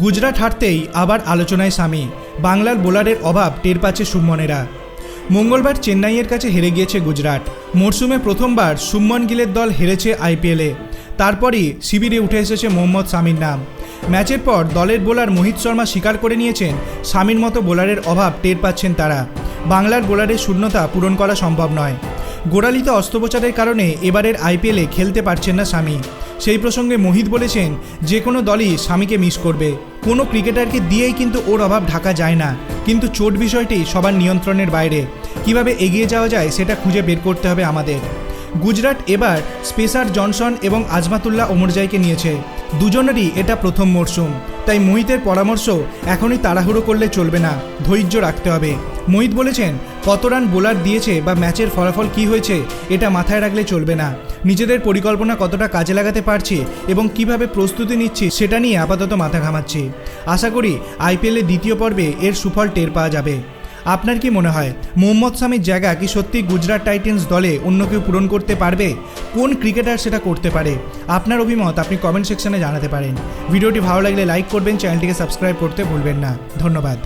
গুজরাট হারতেই আবার আলোচনায় স্বামী। বাংলার বোলারের অভাব টের পাচ্ছে সুমনেরা। মঙ্গলবার চেন্নাইয়ের কাছে হেরে গিয়েছে গুজরাট। মরশুমে প্রথমবার সুমন গিলের দল হেরেছে আইপিএলে। তারপরই শিবিরে উঠে এসেছে মোহাম্মদ সামির নাম। ম্যাচের পর দলের বোলার মোহিত শর্মা স্বীকার করে নিয়েছেন, স্বামীর মতো বোলারের অভাব টের পাচ্ছেন তারা। বাংলার বোলারের শূন্যতা পূরণ করা সম্ভব নয়। গোড়ালিতে অস্ত্রোপচারের কারণে এবারের আইপিএলে খেলতে পারছেন না স্বামী। সেই প্রসঙ্গে মোহিত বলেছেন, যে কোনো দলই স্বামীকে মিস করবে। কোনো ক্রিকেটারকে দিয়েই কিন্তু ওর অভাব ঢাকা যায় না। কিন্তু চোট বিষয়টি সবার নিয়ন্ত্রণের বাইরে। কীভাবে এগিয়ে যাওয়া যায় সেটা খুঁজে বের করতে হবে আমাদের। গুজরাট এবার স্পেসার জনসন এবং আজমাতুল্লাহ ওমরজাইকে নিয়েছে। দুজনেরই এটা প্রথম মরশুম তাই মোহিতের পরামর্শ এখনই তাড়াহুড়ো করলে চলবে না। ধৈর্য রাখতে হবে। মোহিত বলেছেন কত রান বোলার দিয়েছে বা ম্যাচের ফলাফল কি হয়েছে, এটা মাথায় রাখলে চলবে না। নিজেদের পরিকল্পনা কতটা কাজে লাগাতে পারছি এবং কীভাবে প্রস্তুতি নিচ্ছি, সেটা নিয়ে আপাতত মাথা ঘামাচ্ছি। আশা করি আইপিএলের দ্বিতীয় পর্বে এর সুফল টের পাওয়া যাবে। আপনার কি মনে হয়, মোহাম্মদ শামির জায়গা কি সত্যি গুজরাট টাইটেন্স দলে অন্য কেউ পূরণ করতে পারবে? কোন ক্রিকেটার সেটা করতে পারে? আপনার অভিমত আপনি কমেন্ট সেকশনে জানাতে পারেন। ভিডিওটি ভালো লাগলে লাইক করবেন, চ্যানেলটিকে সাবস্ক্রাইব করতে ভুলবেন না। ধন্যবাদ।